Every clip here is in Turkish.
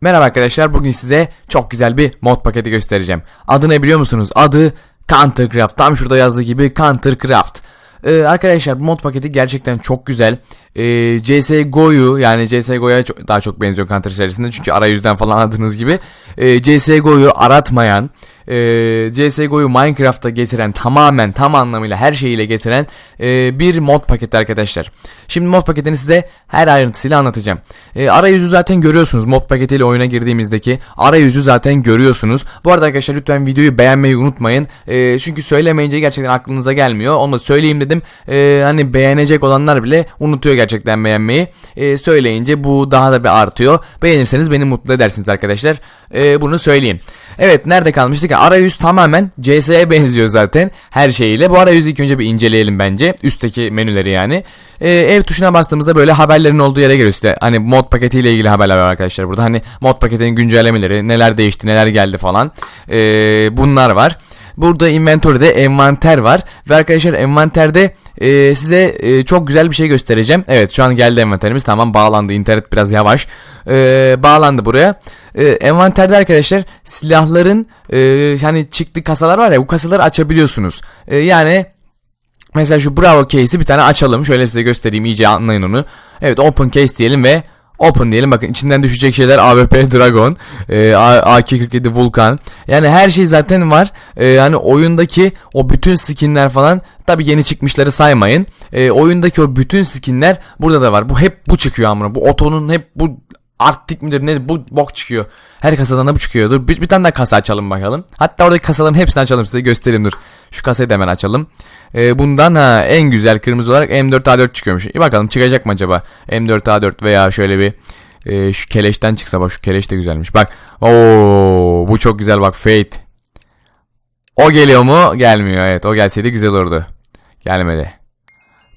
Merhaba arkadaşlar bugün size çok güzel bir mod paketi göstereceğim. Adı ne biliyor musunuz? Adı Countercraft. Tam şurada yazdığı gibi Countercraft. Ee, arkadaşlar bu mod paketi gerçekten çok güzel. Ee, CSGO'yu yani CSGO'ya daha çok benziyor Counter serisinde çünkü arayüzden falan anladığınız gibi. Ee, CSGO'yu aratmayan, e, CSGO'yu Minecraft'a getiren tamamen tam anlamıyla her şeyiyle getiren e, bir mod paketi arkadaşlar. Şimdi mod paketini size her ayrıntısıyla anlatacağım. E, arayüzü zaten görüyorsunuz. Mod paketiyle oyuna girdiğimizdeki arayüzü zaten görüyorsunuz. Bu arada arkadaşlar lütfen videoyu beğenmeyi unutmayın. E, çünkü söylemeyince gerçekten aklınıza gelmiyor. Onu da söyleyeyim dedim. E, hani beğenecek olanlar bile unutuyor gerçekten beğenmeyi. E, söyleyince bu daha da bir artıyor. Beğenirseniz beni mutlu edersiniz arkadaşlar. E, bunu söyleyeyim. Evet nerede kalmıştık? Arayüz tamamen CS'ye benziyor zaten her şeyiyle. Bu arayüzü ilk önce bir inceleyelim bence. Üstteki menüleri yani. Ee, ev tuşuna bastığımızda böyle haberlerin olduğu yere geliyor işte. Hani mod paketiyle ilgili haberler var arkadaşlar burada. Hani mod paketinin güncellemeleri, neler değişti, neler geldi falan. Ee, bunlar var. Burada inventory'de envanter var. Ve arkadaşlar envanterde e, size e, çok güzel bir şey göstereceğim. Evet şu an geldi envanterimiz. Tamam bağlandı. İnternet biraz yavaş. Ee, bağlandı buraya. Ee, envanterde arkadaşlar silahların e, hani çıktı kasalar var ya bu kasaları açabiliyorsunuz. Ee, yani mesela şu Bravo case'i bir tane açalım. Şöyle size göstereyim iyice anlayın onu. Evet open case diyelim ve Open diyelim bakın içinden düşecek şeyler AWP Dragon, e, A- AK-47 Vulkan. Yani her şey zaten var. E, yani oyundaki o bütün skinler falan tabi yeni çıkmışları saymayın. E, oyundaki o bütün skinler burada da var. Bu hep bu çıkıyor amına. Bu otonun hep bu Arctic midir ne bu bok çıkıyor. Her kasadan da bu çıkıyor. Dur bir, bir tane daha kasa açalım bakalım. Hatta oradaki kasaların hepsini açalım size göstereyim dur. Şu kasayı da hemen açalım. Ee, bundan ha en güzel kırmızı olarak M4A4 çıkıyormuş. İyi bakalım çıkacak mı acaba? M4A4 veya şöyle bir e, şu keleşten çıksa bak şu keleş de güzelmiş. Bak ooo bu çok güzel bak Fate. O geliyor mu? Gelmiyor evet o gelseydi güzel olurdu. Gelmedi.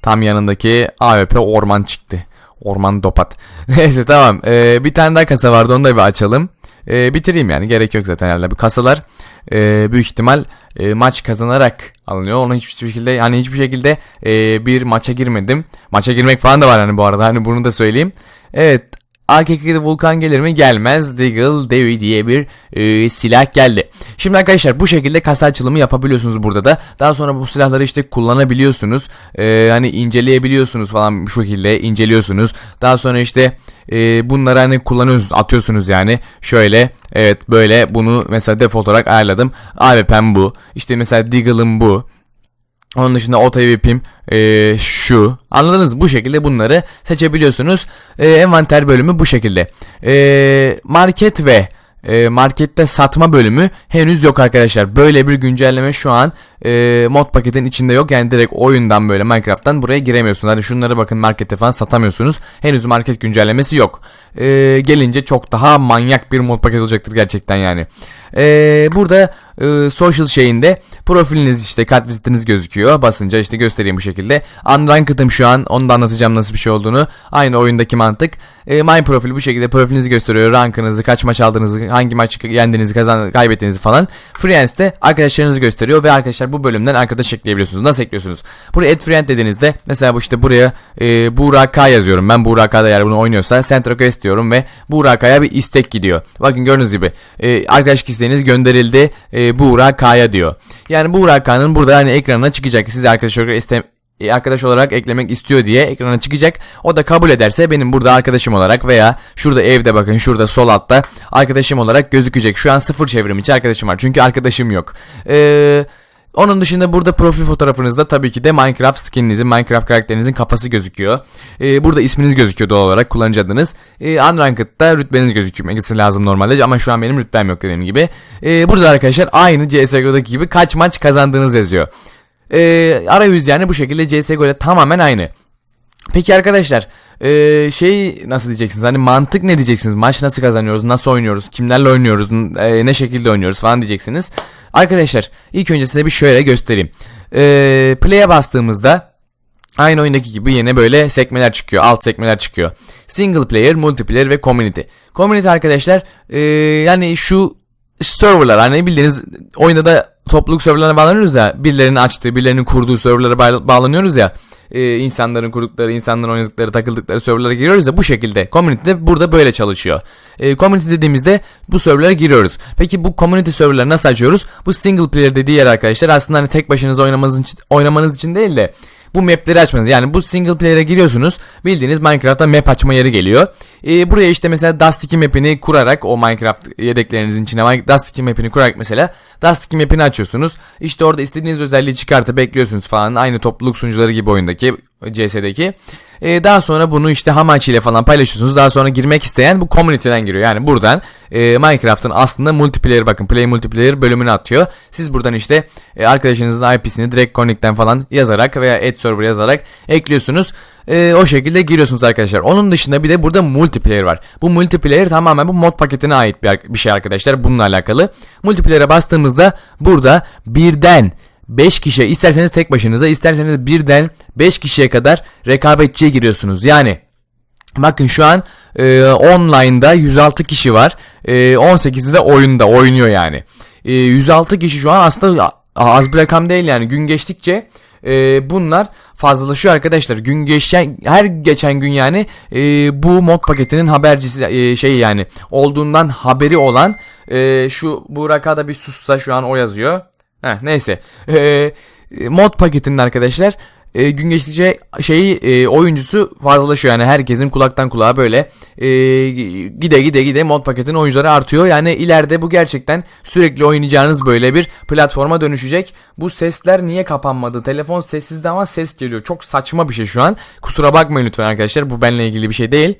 Tam yanındaki AWP orman çıktı. Orman dopat. Neyse tamam. Ee, bir tane daha kasa vardı onu da bir açalım. Ee, bitireyim yani gerek yok zaten herhalde. Bu kasalar e, büyük ihtimal e, maç kazanarak alınıyor. Onu hiçbir şekilde hani hiçbir şekilde e, bir maça girmedim. Maça girmek falan da var hani bu arada hani bunu da söyleyeyim. Evet AK-47 Vulkan gelir mi? Gelmez. Deagle Devi diye bir e, silah geldi. Şimdi arkadaşlar bu şekilde kasa açılımı yapabiliyorsunuz burada da. Daha sonra bu silahları işte kullanabiliyorsunuz. E, hani inceleyebiliyorsunuz falan bu şekilde inceliyorsunuz. Daha sonra işte e, bunları hani kullanıyorsunuz atıyorsunuz yani. Şöyle evet böyle bunu mesela default olarak ayarladım. AWP'm bu. İşte mesela Deagle'ım bu. Onun dışında otavipim e, şu. Anladınız? Bu şekilde bunları seçebiliyorsunuz. E, envanter bölümü bu şekilde. E, market ve e, markette satma bölümü henüz yok arkadaşlar. Böyle bir güncelleme şu an e, mod paketin içinde yok. Yani direkt oyundan böyle Minecraft'tan buraya giremiyorsunuz. Hani şunları bakın markette falan satamıyorsunuz. Henüz market güncellemesi yok. E, gelince çok daha manyak bir mod paket olacaktır gerçekten yani. E, burada e, social şeyinde profiliniz işte kart vizitiniz gözüküyor. Basınca işte göstereyim bu şekilde. Unranked'ım şu an. Onu da anlatacağım nasıl bir şey olduğunu. Aynı oyundaki mantık. E, my profil bu şekilde profilinizi gösteriyor. Rankınızı, kaç maç aldığınızı, hangi maçı yendiğinizi, kazan kaybettiğinizi falan. Friends'te arkadaşlarınızı gösteriyor ve arkadaşlar bu bölümden arkadaş ekleyebiliyorsunuz. Nasıl ekliyorsunuz? Buraya add friend dediğinizde mesela bu işte buraya e, Buğra K yazıyorum. Ben Buğra K'da eğer bunu oynuyorsa send request diyorum ve Buğra K'ya bir istek gidiyor. Bakın gördüğünüz gibi e, arkadaş isteğiniz gönderildi e, Buğra K'ya diyor. Yani Buğra K'nın burada hani ekranına çıkacak. Siz arkadaş olarak iste arkadaş olarak eklemek istiyor diye ekrana çıkacak. O da kabul ederse benim burada arkadaşım olarak veya şurada evde bakın şurada sol altta arkadaşım olarak gözükecek. Şu an sıfır çevrim içi arkadaşım var. Çünkü arkadaşım yok. Eee onun dışında burada profil fotoğrafınızda tabii ki de Minecraft skininizin, Minecraft karakterinizin kafası gözüküyor. Ee, burada isminiz gözüküyor doğal olarak kullanıcı adınız. Ee, Unranked'da rütbeniz gözüküyor. Megası lazım normalde ama şu an benim rütbem yok dediğim gibi. Ee, burada arkadaşlar aynı CSGO'daki gibi kaç maç kazandığınız yazıyor. Ee, arayüz yani bu şekilde CSGO ile tamamen aynı. Peki arkadaşlar ee, şey nasıl diyeceksiniz hani mantık ne diyeceksiniz maç nasıl kazanıyoruz nasıl oynuyoruz kimlerle oynuyoruz e, ne şekilde oynuyoruz falan diyeceksiniz. Arkadaşlar ilk önce size bir şöyle göstereyim. Ee, play'e bastığımızda aynı oyundaki gibi yine böyle sekmeler çıkıyor alt sekmeler çıkıyor. Single player, multiplayer ve community. Community arkadaşlar ee, yani şu serverlar hani bildiğiniz oyunda da topluluk serverlarına bağlanıyoruz ya birilerinin açtığı birilerinin kurduğu serverlara bağ- bağlanıyoruz ya e, insanların kurdukları, insanların oynadıkları, takıldıkları serverlara giriyoruz ya bu şekilde. Community de burada böyle çalışıyor. E, community dediğimizde bu serverlara giriyoruz. Peki bu community serverları nasıl açıyoruz? Bu single player dediği yer arkadaşlar aslında hani tek başınıza oynamanız için, oynamanız için değil de bu mapleri açmanız. Yani bu single player'e giriyorsunuz. Bildiğiniz Minecraft'ta map açma yeri geliyor. Ee, buraya işte mesela Dust 2 map'ini kurarak o Minecraft yedeklerinizin içine Dust 2 map'ini kurarak mesela Dust 2 map'ini açıyorsunuz. İşte orada istediğiniz özelliği çıkartıp bekliyorsunuz falan. Aynı topluluk sunucuları gibi oyundaki CS'deki. Ee, daha sonra bunu işte Hamachi ile falan paylaşıyorsunuz. Daha sonra girmek isteyen bu community'den giriyor. Yani buradan e, Minecraft'ın aslında multiplayer bakın play multiplayer bölümünü atıyor. Siz buradan işte e, arkadaşınızın IP'sini direkt connect'ten falan yazarak veya add server yazarak ekliyorsunuz. E, o şekilde giriyorsunuz arkadaşlar. Onun dışında bir de burada multiplayer var. Bu multiplayer tamamen bu mod paketine ait bir, bir şey arkadaşlar. Bununla alakalı. Multiplayer'e bastığımızda burada birden 5 kişiye isterseniz tek başınıza isterseniz birden 5 kişiye kadar rekabetçiye giriyorsunuz. Yani bakın şu an e, online'da 106 kişi var. E, 18'i de oyunda oynuyor yani. E, 106 kişi şu an aslında az bir rakam değil yani gün geçtikçe e, bunlar fazlalaşıyor arkadaşlar. Gün geçen her geçen gün yani e, bu mod paketinin habercisi e, şey yani olduğundan haberi olan e, şu bu rakada bir sussa şu an o yazıyor. Heh, neyse. Ee, mod paketinde arkadaşlar e, gün geçtikçe şeyi e, oyuncusu fazlalaşıyor. Yani herkesin kulaktan kulağa böyle e, gide gide gide mod paketin oyuncuları artıyor. Yani ileride bu gerçekten sürekli oynayacağınız böyle bir platforma dönüşecek. Bu sesler niye kapanmadı? Telefon sessizde ama ses geliyor. Çok saçma bir şey şu an. Kusura bakmayın lütfen arkadaşlar. Bu benimle ilgili bir şey değil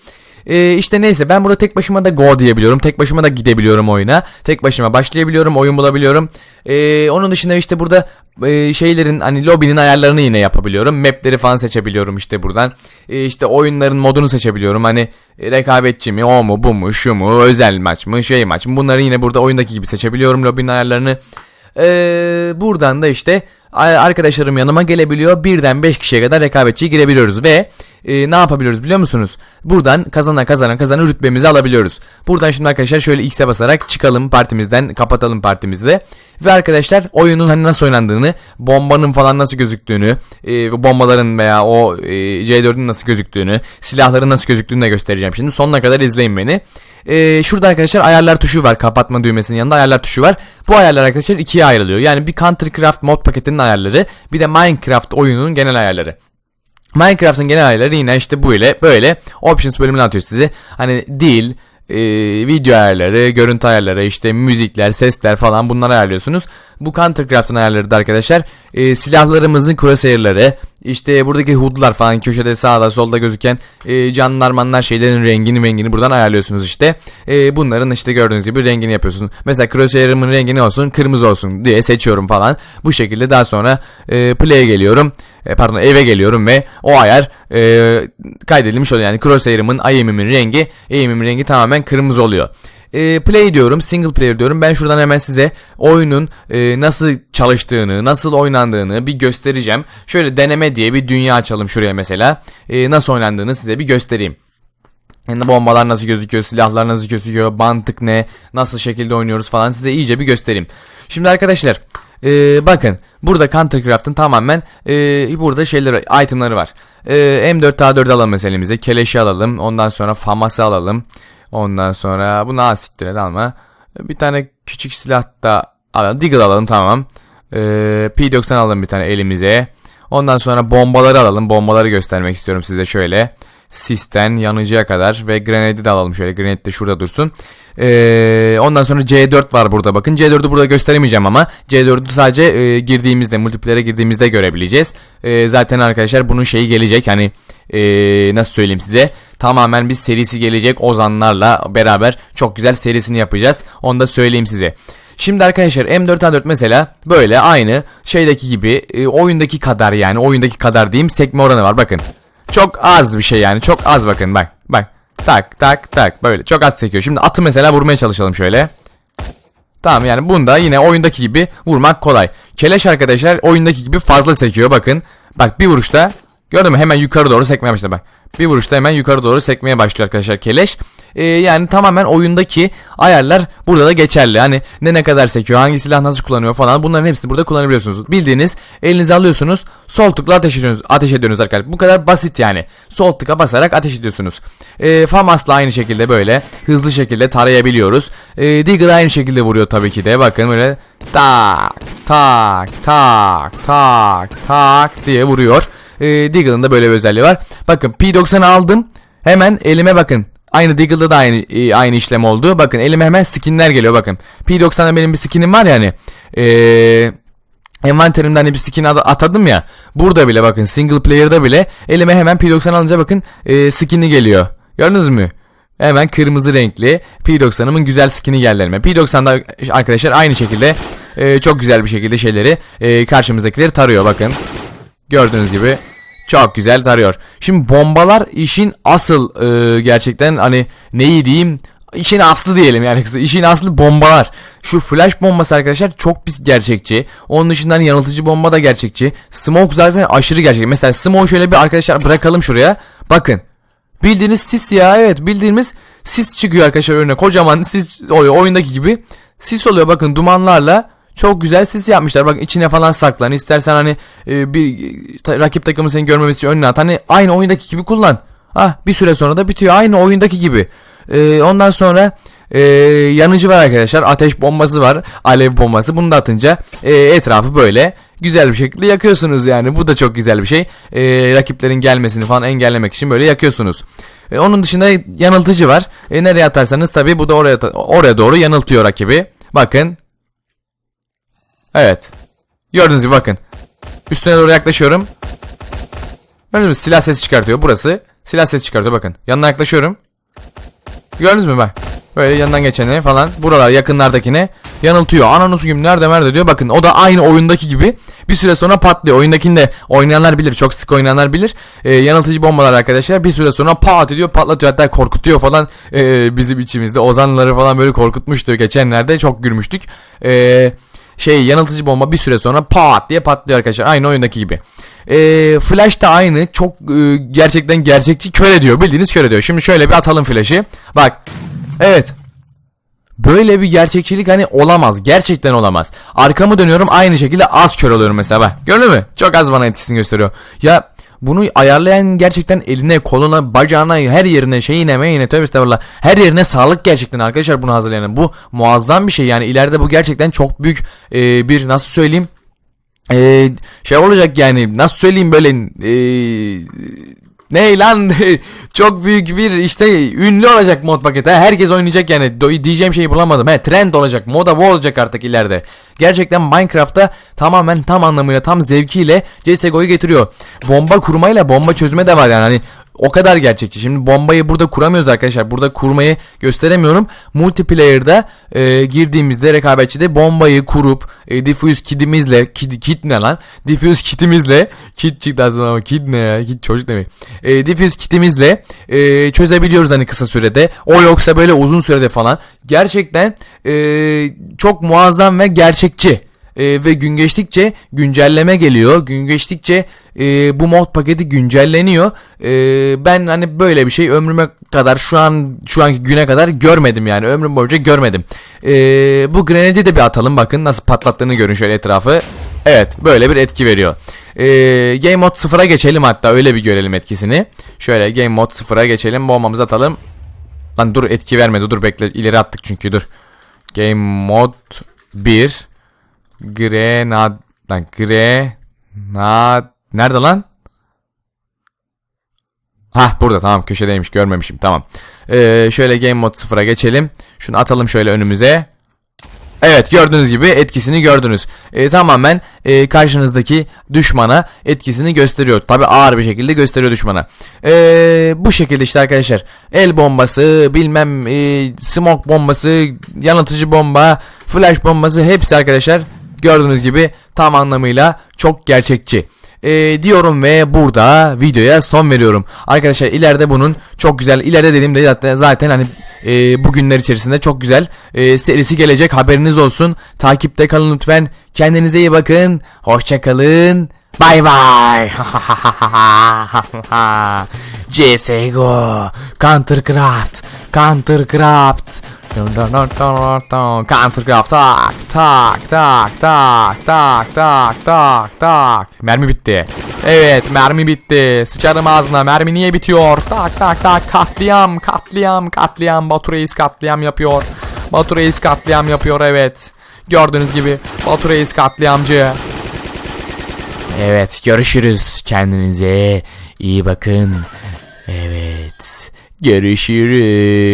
ee, işte neyse ben burada tek başıma da go diyebiliyorum. Tek başıma da gidebiliyorum oyuna. Tek başıma başlayabiliyorum. Oyun bulabiliyorum. Ee, onun dışında işte burada e, şeylerin hani lobinin ayarlarını yine yapabiliyorum. Mapleri falan seçebiliyorum işte buradan. Ee, işte oyunların modunu seçebiliyorum. Hani e, rekabetçi mi, o mu, bu mu, şu mu, özel maç mı, şey maç mı. Bunları yine burada oyundaki gibi seçebiliyorum lobinin ayarlarını. Ee, buradan da işte arkadaşlarım yanıma gelebiliyor. Birden 5 kişiye kadar rekabetçiye girebiliyoruz ve e, ne yapabiliyoruz biliyor musunuz? Buradan kazanan kazanan kazanan rütbemizi alabiliyoruz. Buradan şimdi arkadaşlar şöyle X'e basarak çıkalım partimizden kapatalım partimizi ve arkadaşlar oyunun hani nasıl oynandığını, bombanın falan nasıl gözüktüğünü, e, bombaların veya o e, C4'ün nasıl gözüktüğünü, silahların nasıl gözüktüğünü de göstereceğim şimdi. Sonuna kadar izleyin beni. Ee, şurada arkadaşlar ayarlar tuşu var. Kapatma düğmesinin yanında ayarlar tuşu var. Bu ayarlar arkadaşlar ikiye ayrılıyor. Yani bir Countercraft mod paketinin ayarları bir de Minecraft oyununun genel ayarları. Minecraft'ın genel ayarları yine işte bu ile böyle options bölümünü atıyor size. Hani dil, e, video ayarları, görüntü ayarları, işte müzikler, sesler falan bunları ayarlıyorsunuz. Bu Countercraft'ın ayarları da arkadaşlar e, silahlarımızın crosshair'ları, işte buradaki hood'lar falan köşede sağda solda gözüken e, canlar manlar şeylerin rengini rengini buradan ayarlıyorsunuz işte. E, bunların işte gördüğünüz gibi rengini yapıyorsun. Mesela crosshair'ımın rengi ne olsun? Kırmızı olsun diye seçiyorum falan. Bu şekilde daha sonra e, play'e geliyorum. E, pardon eve geliyorum ve o ayar e, kaydedilmiş oluyor. Yani crosshair'ımın aim'imin rengi, aim'imin rengi tamamen kırmızı oluyor. E, play diyorum, single player diyorum. Ben şuradan hemen size oyunun e, nasıl çalıştığını, nasıl oynandığını bir göstereceğim. Şöyle deneme diye bir dünya açalım şuraya mesela. E, nasıl oynandığını size bir göstereyim. Yani bombalar nasıl gözüküyor, silahlar nasıl gözüküyor, mantık ne, nasıl şekilde oynuyoruz falan size iyice bir göstereyim. Şimdi arkadaşlar ee, bakın burada Countercraft'ın tamamen e, burada şeyler itemları var. Ee, M4A4 alalım mesela elimize. Keleşi alalım. Ondan sonra FAMAS'ı alalım. Ondan sonra bunu asiktir alma. Bir tane küçük silah da alalım. Deagle alalım tamam. Ee, P90 alalım bir tane elimize. Ondan sonra bombaları alalım. Bombaları göstermek istiyorum size şöyle. Sisten yanıcıya kadar ve grenade de alalım şöyle. Grenade de şurada dursun. Ee, ondan sonra C4 var burada bakın. C4'ü burada gösteremeyeceğim ama C4'ü sadece e, girdiğimizde multiplayer'e girdiğimizde görebileceğiz. E, zaten arkadaşlar bunun şeyi gelecek hani e, nasıl söyleyeyim size tamamen bir serisi gelecek Ozanlarla beraber çok güzel serisini yapacağız. Onu da söyleyeyim size. Şimdi arkadaşlar M4A4 mesela böyle aynı şeydeki gibi e, oyundaki kadar yani oyundaki kadar diyeyim sekme oranı var bakın. Çok az bir şey yani çok az bakın bak bak tak tak tak böyle çok az sekiyor. Şimdi atı mesela vurmaya çalışalım şöyle. Tamam yani bunda yine oyundaki gibi vurmak kolay. Keleş arkadaşlar oyundaki gibi fazla sekiyor bakın. Bak bir vuruşta gördün mü hemen yukarı doğru sekmeye başladı bak. Bir vuruşta hemen yukarı doğru sekmeye başlıyor arkadaşlar keleş. E, yani tamamen oyundaki ayarlar burada da geçerli. Hani ne ne kadar sekiyor, hangi silah nasıl kullanıyor falan bunların hepsini burada kullanabiliyorsunuz. Bildiğiniz elinize alıyorsunuz, sol tıkla ateş ediyorsunuz, ateş ediyorsunuz arkadaşlar. Bu kadar basit yani. Sol tıka basarak ateş ediyorsunuz. E, FAMAS'la aynı şekilde böyle hızlı şekilde tarayabiliyoruz. E, Deagle aynı şekilde vuruyor tabii ki de. Bakın böyle tak tak tak tak tak diye vuruyor. E, Deagle'ın da böyle bir özelliği var. Bakın P90 aldım. Hemen elime bakın. Aynı Deagle'da da aynı e, aynı işlem oldu. Bakın elime hemen skinler geliyor bakın. P90'da benim bir skinim var yani. Eee envanterimden hani bir skin adı atadım ya. Burada bile bakın single player'da bile elime hemen P90 alınca bakın e, skin'i geliyor. Gördünüz mü? Hemen kırmızı renkli P90'ımın güzel skin'i geldi elime. P90'da arkadaşlar aynı şekilde e, çok güzel bir şekilde şeyleri e, karşımızdakileri tarıyor bakın. Gördüğünüz gibi çok güzel tarıyor. Şimdi bombalar işin asıl e, gerçekten hani neyi diyeyim işin aslı diyelim yani kısa. İşin aslı bombalar. Şu flash bombası arkadaşlar çok pis gerçekçi. Onun dışında hani yanıltıcı bomba da gerçekçi. Smoke zaten aşırı gerçek. Mesela smoke şöyle bir arkadaşlar bırakalım şuraya. Bakın. Bildiğiniz sis ya evet bildiğimiz sis çıkıyor arkadaşlar önüne. Kocaman sis oyundaki gibi. Sis oluyor bakın dumanlarla. Çok güzel sis yapmışlar. Bak içine falan saklan. İstersen hani e, bir ta- rakip takımı seni görmemesi önüne at. Hani aynı oyundaki gibi kullan. Ah bir süre sonra da bitiyor. Aynı oyundaki gibi. E, ondan sonra e, yanıcı var arkadaşlar. Ateş bombası var. Alev bombası. Bunu da atınca e, etrafı böyle güzel bir şekilde yakıyorsunuz yani. Bu da çok güzel bir şey. E, rakiplerin gelmesini falan engellemek için böyle yakıyorsunuz. E, onun dışında yanıltıcı var. E, nereye atarsanız tabi bu da oraya oraya doğru yanıltıyor rakibi. Bakın Evet. Gördüğünüz gibi bakın. Üstüne doğru yaklaşıyorum. Gördünüz mü? Silah sesi çıkartıyor burası. Silah sesi çıkartıyor bakın. Yanına yaklaşıyorum. Gördünüz mü bak. Böyle yanından geçene falan. Buralar yakınlardakine yanıltıyor. Ananus gibi nerede nerede diyor. Bakın o da aynı oyundaki gibi. Bir süre sonra patlıyor. Oyundakini de oynayanlar bilir. Çok sık oynayanlar bilir. Ee, yanıltıcı bombalar arkadaşlar. Bir süre sonra pat ediyor patlatıyor. Hatta korkutuyor falan. Ee, bizim içimizde. Ozanları falan böyle korkutmuştu. Geçenlerde çok gülmüştük. Eee şey yanıltıcı bomba bir süre sonra pat diye patlıyor arkadaşlar. Aynı oyundaki gibi. Ee, flash da aynı. Çok e, gerçekten gerçekçi kör ediyor. Bildiğiniz kör ediyor. Şimdi şöyle bir atalım flash'i. Bak. Evet. Böyle bir gerçekçilik hani olamaz. Gerçekten olamaz. Arkamı dönüyorum aynı şekilde az kör oluyorum mesela. Gördün mü? Çok az bana etkisini gösteriyor. Ya bunu ayarlayan gerçekten eline, koluna, bacağına, her yerine, şeyine, meyine, tövbe estağfurullah. Her yerine sağlık gerçekten arkadaşlar bunu hazırlayan. Bu muazzam bir şey yani ileride bu gerçekten çok büyük e, bir nasıl söyleyeyim e, şey olacak yani nasıl söyleyeyim böyle e, ne lan çok büyük bir işte ünlü olacak mod paketi. Herkes oynayacak yani diyeceğim şeyi bulamadım. He, trend olacak moda bu olacak artık ileride. Gerçekten Minecraft'ta tamamen tam anlamıyla tam zevkiyle CSGO'yu getiriyor. Bomba kurmayla bomba çözme de var yani hani o kadar gerçekçi. Şimdi bombayı burada kuramıyoruz arkadaşlar. Burada kurmayı gösteremiyorum. Multiplayer'da e, girdiğimizde rekabetçide bombayı kurup e, diffuse kitimizle kit, kit ne lan? Diffuse kitimizle kit çıktı aslında ama kit ne ya? Kit çocuk demek. E, diffuse kitimizle e, çözebiliyoruz hani kısa sürede. O yoksa böyle uzun sürede falan. Gerçekten e, çok muazzam ve gerçekçi. E, ve gün geçtikçe güncelleme geliyor. Gün geçtikçe e, bu mod paketi güncelleniyor. E, ben hani böyle bir şey ömrüme kadar şu an şu anki güne kadar görmedim yani ömrüm boyunca görmedim. E, bu grenadi de bir atalım bakın nasıl patlattığını görün şöyle etrafı. Evet böyle bir etki veriyor. E, game mod 0'a geçelim hatta öyle bir görelim etkisini. Şöyle game mod 0'a geçelim bombamızı atalım. Lan dur etki vermedi dur bekle ileri attık çünkü dur. Game mod 1 Grenad lan Grenad Nerede lan? Ha burada tamam köşedeymiş görmemişim tamam. Ee, şöyle game mode 0'a geçelim. Şunu atalım şöyle önümüze. Evet gördüğünüz gibi etkisini gördünüz. Ee, tamamen e, karşınızdaki düşmana etkisini gösteriyor. Tabi ağır bir şekilde gösteriyor düşmana. Ee, bu şekilde işte arkadaşlar. El bombası, bilmem e, smoke bombası, yanıltıcı bomba, flash bombası hepsi arkadaşlar gördüğünüz gibi tam anlamıyla çok gerçekçi. Ee, diyorum ve burada videoya son veriyorum. Arkadaşlar ileride bunun çok güzel ileride dediğimde zaten, zaten hani e, bu günler içerisinde çok güzel e, serisi gelecek haberiniz olsun. Takipte kalın lütfen. Kendinize iyi bakın. Hoşçakalın. Bay bay. CSGO. Countercraft. Countercraft. Countercraft. Tak tak tak tak tak tak tak tak. Mermi bitti. Evet mermi bitti. Sıçarım ağzına. Mermi niye bitiyor? Tak tak tak. Katliam katliam katliam. Batu Reis katliam yapıyor. Batu Reis katliam yapıyor evet. Gördüğünüz gibi Batu Reis katliamcı. Evet görüşürüz. Kendinize iyi bakın. Evet görüşürüz